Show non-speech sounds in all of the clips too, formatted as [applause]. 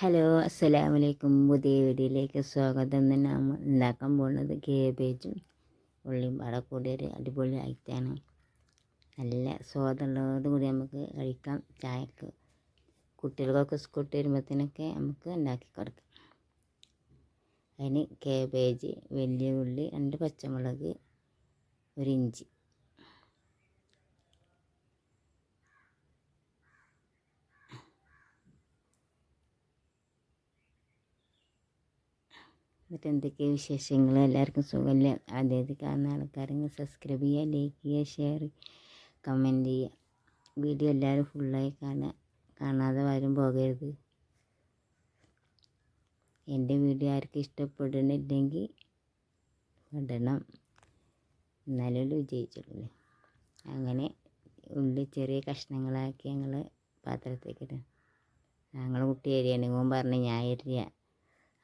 Hello അസ്സലാമു അലൈക്കും പുതിയ വീഡിയോയിലേക്ക് സ്വാഗതം. നമ്മൾ ഉണ്ടാക്കാൻ പോകുന്നത് കേബേജും ഉള്ളിയും പാടെ കൂടി ഒരു അടിപൊളി ഐറ്റാണ് നല്ല സ്വാദുള്ളത് കൂടി നമുക്ക് കഴിക്കാം. ചായക്ക് കുട്ടികൾക്കൊക്കെ സ്കൂട്ട് വരുമ്പോഴത്തേനൊക്കെ നമുക്ക് ഉണ്ടാക്കി കൊടുക്കാം. അതിന് കേബേജ് വലിയ ഉള്ളി രണ്ട് പച്ചമുളക് ഒരു ഇഞ്ചി. എന്നിട്ട് എന്തൊക്കെ വിശേഷങ്ങൾ? എല്ലാവർക്കും സുഖമല്ലേ അതായത് കാണുന്ന ആൾക്കാരെങ്കിൽ സബ്സ്ക്രൈബ് ചെയ്യുക ലൈക്ക് ചെയ്യുക ഷെയർ കമന്റ് ചെയ്യുക. വീഡിയോ എല്ലാവരും ഫുള്ളായി കാണുക കാണാതെ വരും പോകരുത്. എന്റെ വീഡിയോ ആർക്കും ഇഷ്ടപ്പെടുന്നില്ലെങ്കിൽ ഇടണം എന്നാലും വിജയിച്ചുള്ളൂ. അങ്ങനെ ഉള്ളി ചെറിയ കഷ്ണങ്ങളാക്കി ഞങ്ങൾ പാത്രത്തേക്കിടും ഞങ്ങൾ കുട്ടി എരിയണെങ്കിൽ പറഞ്ഞ് ഞാൻ എരിയ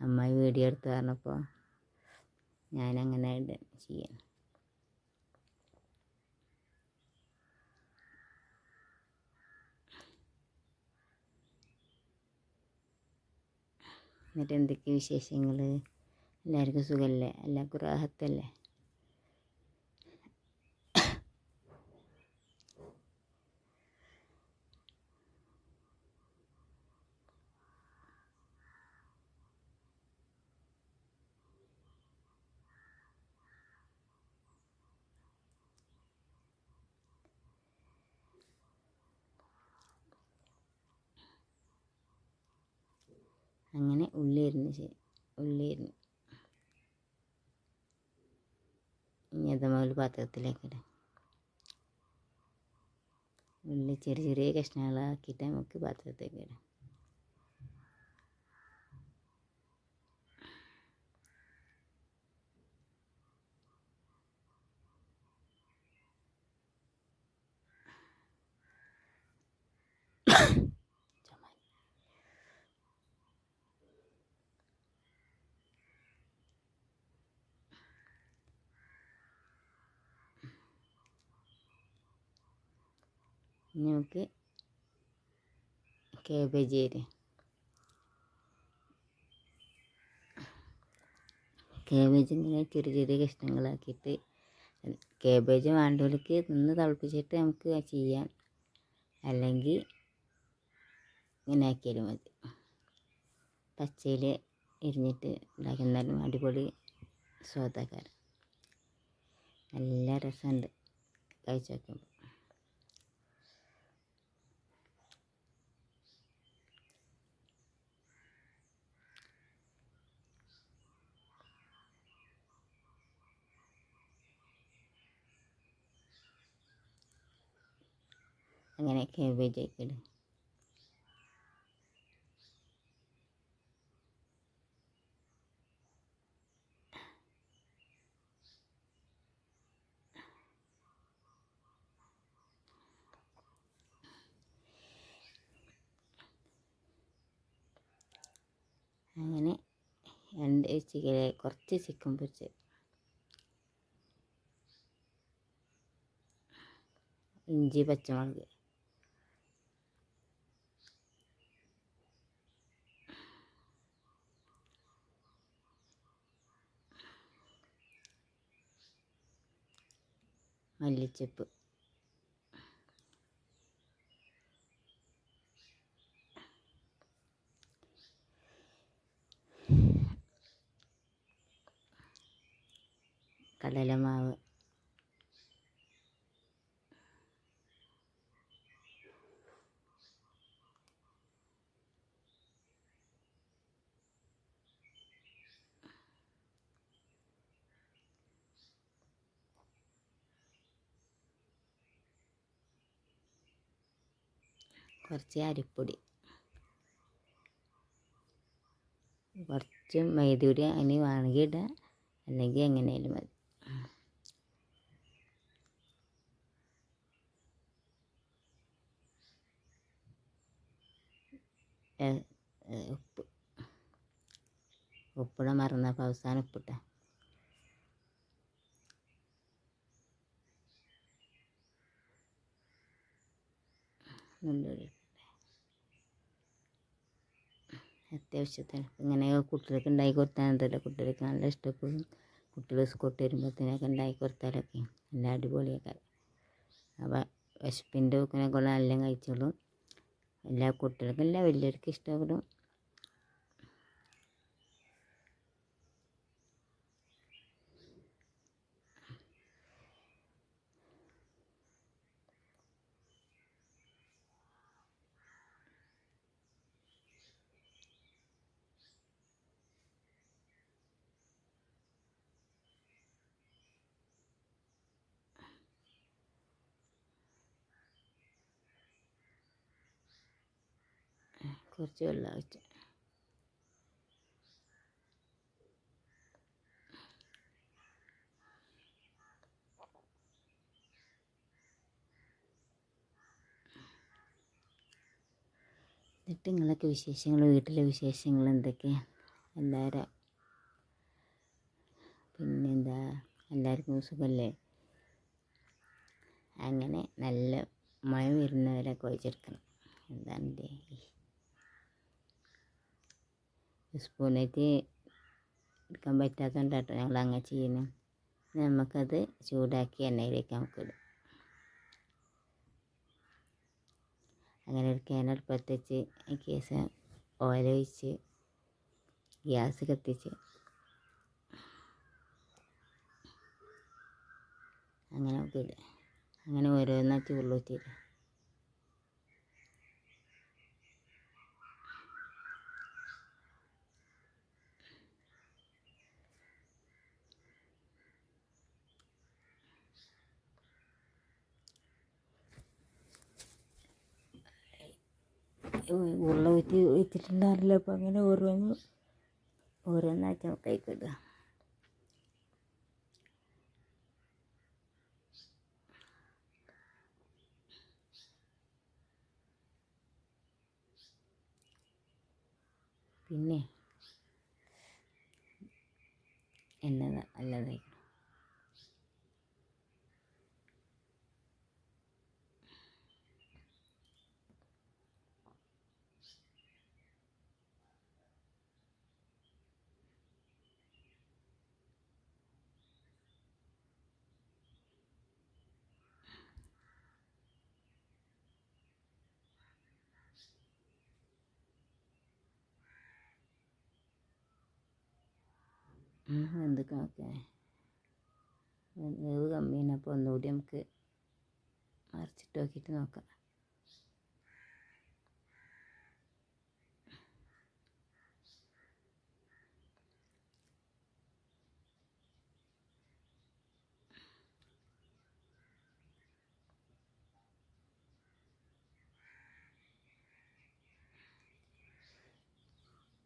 അമ്മായി വീഡിയോ എടുത്ത് പറഞ്ഞപ്പോൾ ഞാനങ്ങനെ ചെയ്യാം. എന്നിട്ട് എന്തൊക്കെ വിശേഷങ്ങൾ എല്ലാവർക്കും സുഖമല്ലേ എല്ലാവർക്കും റാഹത്തല്ലേ അങ്ങനെ ഉള്ളി അരിഞ്ഞ് ശരി ഉള്ളി അരിഞ്ഞ് ഇനി അത് മുതൽ പാത്രത്തിലേക്ക് ഇടാം ഉള്ളി ചെറിയ ചെറിയ കഷ്ണങ്ങളാക്കിയിട്ട് നമുക്ക് പാത്രത്തിലേക്ക് ഇടാം. നമുക്ക് കേബേജ് അരി. കേബേജ് ഇങ്ങനെ ചെറിയ ചെറിയ കഷ്ണങ്ങളാക്കിയിട്ട് കേബേജ് വേണ്ടവർക്ക് നിന്ന് തിളപ്പിച്ചിട്ട് നമുക്ക് ചെയ്യാം. അല്ലെങ്കിൽ ഇങ്ങനെ ആക്കിയാലും മതി. പച്ചയിൽ എരിഞ്ഞിട്ട് ഉണ്ടാക്കുന്നാലും അടിപൊളി സ്വാദക്കാരം നല്ല രസമുണ്ട്. കഴിച്ചു നോക്കുമ്പോൾ. അങ്ങനെ കേബേജ് ആക്കിയിടും അങ്ങനെ രണ്ട് ചിക്കൻ കുറച്ച് ചിക്കൻ പൊരിച്ച്. ഇഞ്ചി പച്ചമുളക്. മല്ലിച്ചപ്പ്. കുറച്ച് അരിപ്പൊടി. കുറച്ച് മൈദൂരി അതിന് വേണമെങ്കിൽ ഇടാം. അല്ലെങ്കിൽ എങ്ങനെയാലും മതി. ഉപ്പ്. ഉപ്പിട മറന്നപ്പോൾ അവസാനം ഉപ്പിട്ട. നുള്ളി അത്യാവശ്യത്തിന് ഇങ്ങനെ കുട്ടികൾക്ക് ഉണ്ടാക്കി കൊടുത്താൽ എന്തല്ലോ കുട്ടികൾക്ക് നല്ല ഇഷ്ടപ്പെടും. കുട്ടികൾ സ്കൂട്ട് വരുമ്പോഴത്തേനൊക്കെ ഉണ്ടാക്കി കൊടുത്താലൊക്കെ നല്ല അടിപൊളിയൊക്കെ. അപ്പം വിശപ്പിന്റെ ഒക്കെ നല്ല കഴിച്ചോളും. എല്ലാ കുട്ടികൾക്കും എല്ലാ വലിയവർക്കും ഇഷ്ടപ്പെടും. കുറച്ച് വെള്ളം ഒഴിച്ച്. എന്നിട്ട് നിങ്ങളൊക്കെ വിശേഷങ്ങൾ വീട്ടിലെ വിശേഷങ്ങൾ എന്തൊക്കെയാണ് എല്ലാവരും പിന്നെന്താ? എല്ലാവർക്കും സുഖമല്ലേ അങ്ങനെ നല്ല മഴ വരുന്നവരെ എന്താണ് സ്പൂണായിട്ട് എടുക്കാൻ പറ്റാത്തതുകൊണ്ട് കേട്ടോ ഞങ്ങൾ അങ്ങനെ ചെയ്യുന്നത് നമുക്കത് ചൂടാക്കി എണ്ണയിലേക്ക് നമുക്കിടും അങ്ങനെ ഒരു ക്യാൻ അടുപ്പത്ത് വെച്ച് കേസ് ഓയിൽ ഒഴിച്ച് ഗ്യാസ് കത്തിച്ച് അങ്ങനെ നമുക്കിടും അങ്ങനെ ഓരോന്നാക്കി ഉള്ളൂറ്റിയിടും ഉരുള ഊറ്റി വെച്ചിട്ടുണ്ടാവില്ല അപ്പം അങ്ങനെ ഓരോന്ന് ഓരോന്നാക്കി നമുക്ക് ഇടുക പിന്നെ എന്നതാ നല്ലതായിരിക്കും എന്ത് കാക്കേ? വേവ് കമ്മിയാണ് അപ്പോൾ ഒന്നുകൂടി നമുക്ക് മറിച്ചിട്ട് നോക്കിയിട്ട് നോക്കാം.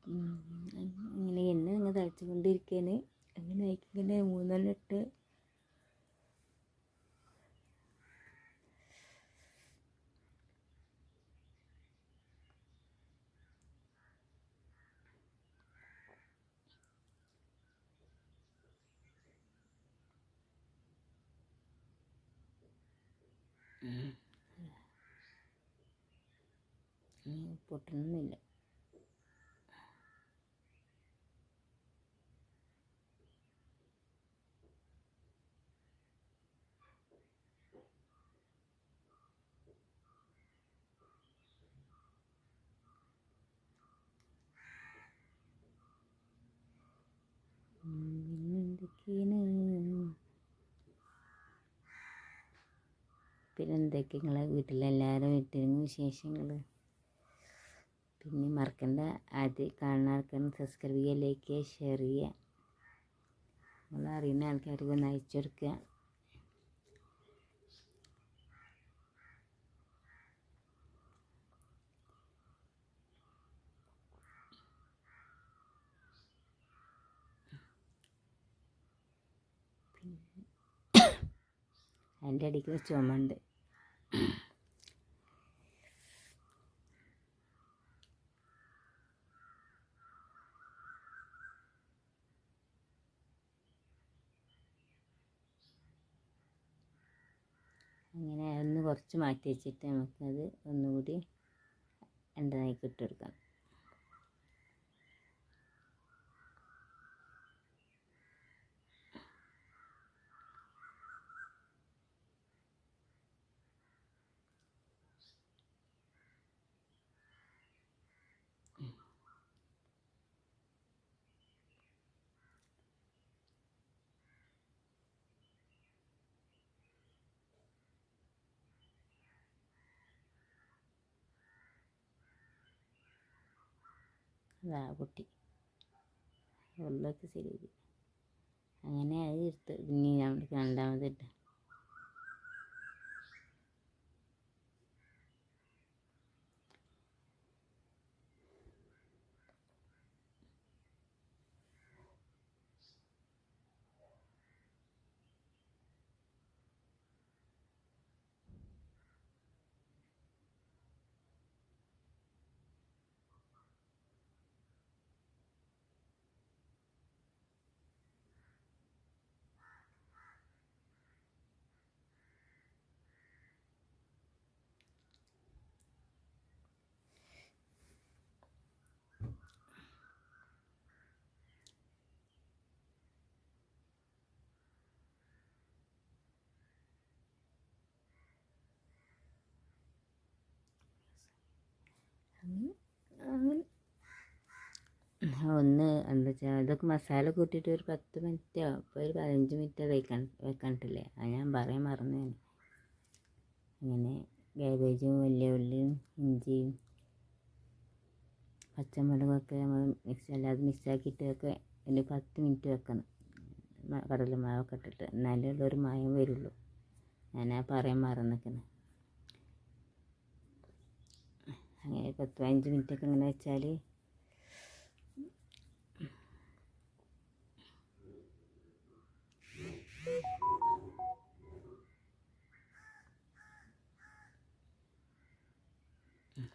അങ്ങ് തിളച്ചുകൊണ്ടിരിക്കുകയാണ് അങ്ങനെ ഇങ്ങനെ മൂന്നെണ്ണം ഇട്ട് പൊട്ടണമെന്നില്ല പിന്നെ എന്തൊക്കെ നിങ്ങളെ വീട്ടിലെല്ലാവരും വീട്ടിലും വിശേഷങ്ങൾ പിന്നെ മറക്കണ്ട. ആദ്യം കാണുന്ന ആൾക്കാരും സബ്സ്ക്രൈബ് ചെയ്യുക ലൈക്ക് ചെയ്യുക ഷെയർ ചെയ്യുക. നിങ്ങൾ അറിയുന്ന ആൾക്കാർക്ക് ഒന്ന് അയച്ചു കൊടുക്കുക. [coughs] അതിന്റെ അടിക്ക് ചുമണ്ട് അങ്ങനെ ഒന്ന് കുറച്ച് മാറ്റി വെച്ചിട്ട് നമുക്കത് ഒന്നുകൂടി എണ്ണയ്ക്ക് ഇട്ട് ഇതാ പൊട്ടി വെള്ളമൊക്കെ ശരിയായി അങ്ങനെ അത് എടുത്ത്. ഇനി ഞാൻ രണ്ടാമത് ഇട്ട്. ഒന്ന് എന്താ വെച്ചാൽ ഇതൊക്കെ മസാല കൂട്ടിയിട്ട് ഒരു പത്ത് മിനിറ്റോ ഇപ്പോൾ ഒരു പതിനഞ്ച് മിനിറ്റോ വെക്കാൻ വെക്കണ്ടില്ലേ അത് ഞാൻ പറയാൻ മറന്നു അങ്ങനെ കാബേജും വലിയ ഉള്ളിയും ഇഞ്ചിയും പച്ചമുളകൊക്കെ നമ്മൾ മിക്സ് അല്ലാതെ മിക്സാക്കിയിട്ടൊക്കെ ഒരു പത്ത് മിനിറ്റ് വെക്കണം. കടലമാവൊക്കെ ഇട്ടിട്ട്. എന്നാലേ ഉള്ളൊരു മായം വരുള്ളൂ. ഞാൻ ആ പറയാൻ മറന്നിരിക്കുന്നത് പത്ത് പതിനഞ്ച് മിനിറ്റൊക്കെ ഇങ്ങനെ വെച്ചാൽ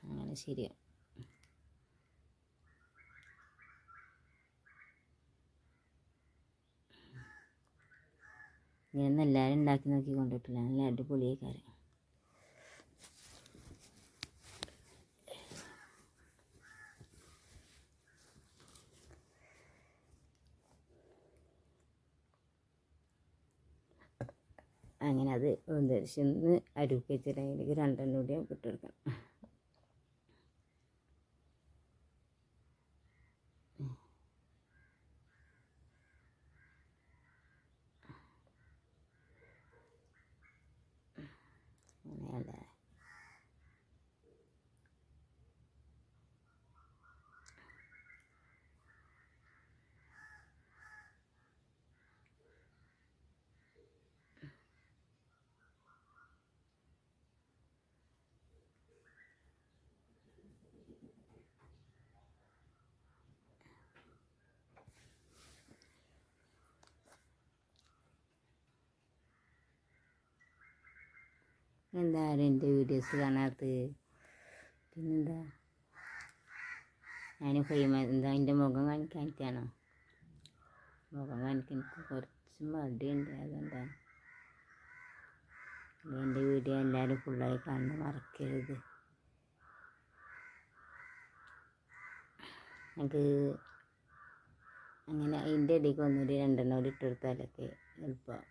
അങ്ങനെ ശരിയാണ് ഇങ്ങനെ എല്ലാവരും ഉണ്ടാക്കി നോക്കി കൊണ്ടിട്ടില്ല നല്ല അടിപൊളിയായി കാര്യം അങ്ങനെ അത് ഒന്ന് അരുക്കി വെച്ചിട്ട് അതിലേക്ക് രണ്ടെണ്ണം കൂടി ഇട്ടെടുക്കണം എന്തായാലും എന്റെ വീഡിയോസ് കാണാത്ത പിന്നെന്താ? ഞാൻ ഫെയിമ എന്താ എന്റെ മുഖം കാണിക്കാനിട്ടാണോ? മുഖം കാണിക്കാൻ എനിക്ക് കുറച്ച് മടിയുണ്ട്. അതുകൊണ്ടാണ് എന്റെ വീഡിയോ എല്ലാവരും ഫുള്ളായി കാണുന്നത് മറക്കരുത്. എനിക്ക് അങ്ങനെ അതിന്റെ ഇടയ്ക്ക് ഒന്നുകൂടി രണ്ടെണ്ണം കൂടി ഇട്ടെടുത്താലൊക്കെ എളുപ്പമാണ്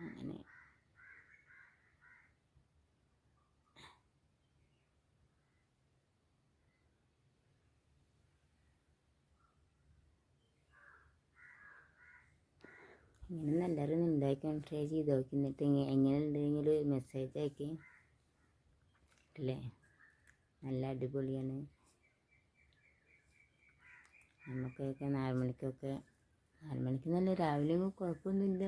അങ്ങനെ ഇങ്ങനെ എല്ലാവരും ഉണ്ടാക്കി ട്രൈ ചെയ്ത് നോക്കി. എന്നിട്ട് എങ്ങനെ ഉണ്ടെങ്കിൽ മെസ്സേജ് ആക്കി അല്ലേ? നല്ല അടിപൊളിയാണ്. നമുക്കൊക്കെ നാല് മണിക്കൊക്കെ നാല് മണിക്ക് നല്ല രാവിലെ കുഴപ്പമൊന്നുമില്ല.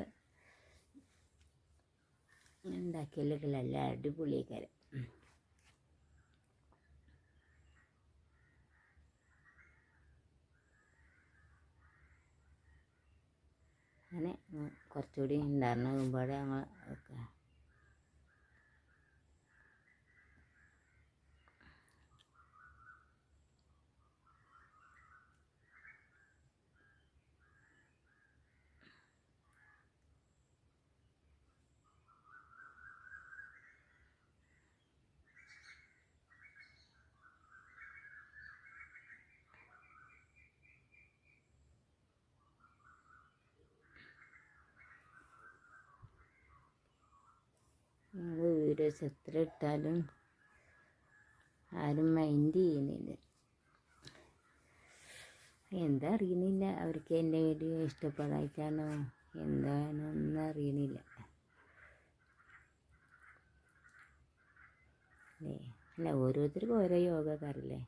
ഉണ്ടാക്കിയാലൊക്കെ നല്ല അടിപൊളിയാക്കാരം അങ്ങനെ കുറച്ചുകൂടി ഉണ്ടായിരുന്നു മുമ്പാടെ ഞങ്ങൾ ഒക്കെ വീഡിയോസ് എത്ര ഇട്ടാലും ആരും മൈൻഡ് ചെയ്യുന്നില്ല. എന്താ അറിയുന്നില്ല. അവർക്ക് എന്റെ വീഡിയോ ഇഷ്ടപ്പെടായിട്ടാണോ? എന്താണെന്ന് അറിയുന്നില്ല. അല്ലേ? ഓരോരുത്തർക്കും ഓരോ യോഗക്കാരല്ലേ?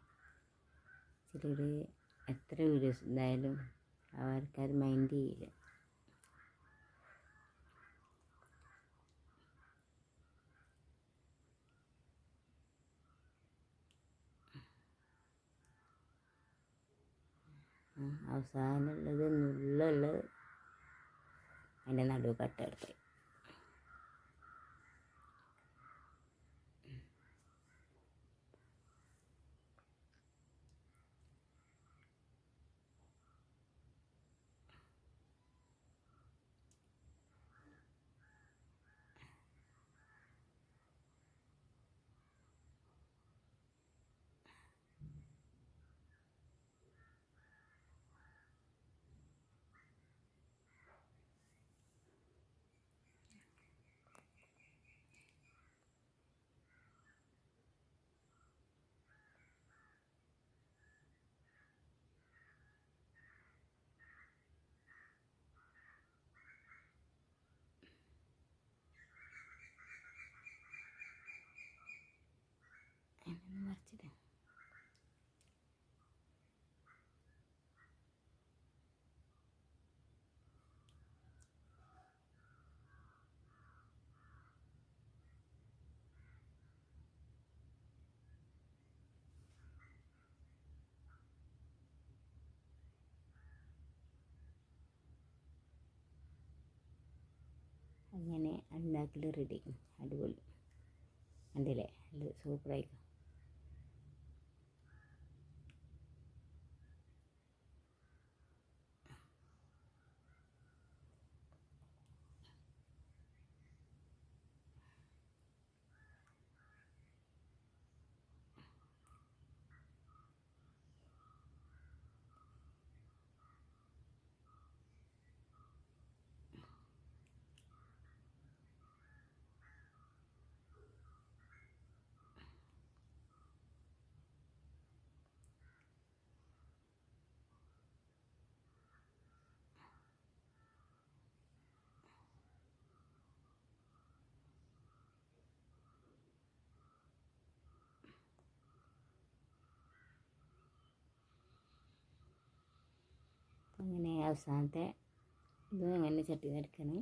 ചിലർ എത്ര വീഡിയോസ് എന്തായാലും അവർക്കത് മൈൻഡ് ചെയ്യില്ല. അവസാനമുള്ളത് നുള്ളുള്ളത് അതിന്റെ നടുവ് കട്ടെടുത്ത് അങ്ങനെ ഉണ്ടാക്കൽ റെഡി അടിപൊളി. കണ്ടില്ലേ? നല്ല സൂപ്പറായിരിക്കും അങ്ങനെ അവസാനത്തെ ഇത് അങ്ങനെ ചട്ടി നിരക്കണം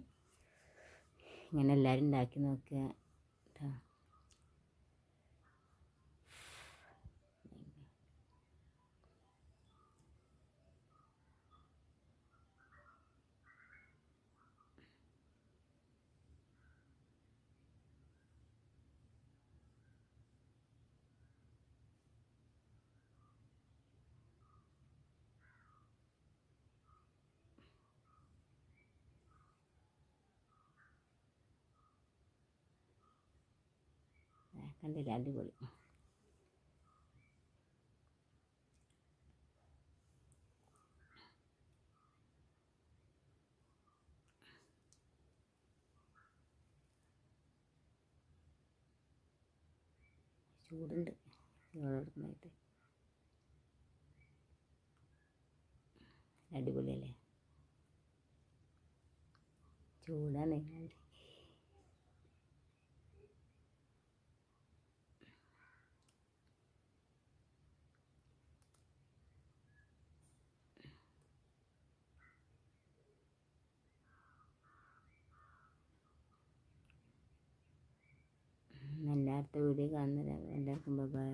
ഇങ്ങനെ എല്ലാവരും ഉണ്ടാക്കി നോക്കുക കേട്ടോ ആ, കണ്ടില്ലേ അടിപൊളി. ചൂടുണ്ട്. ചൂടെടുക്കുന്നതായിട്ട് അടിപൊളിയല്ലേ? ചൂടാണ് എല്ലാവർക്കും വീഡിയോ കാണുന്നവരെ എല്ലാവർക്കും ബൈ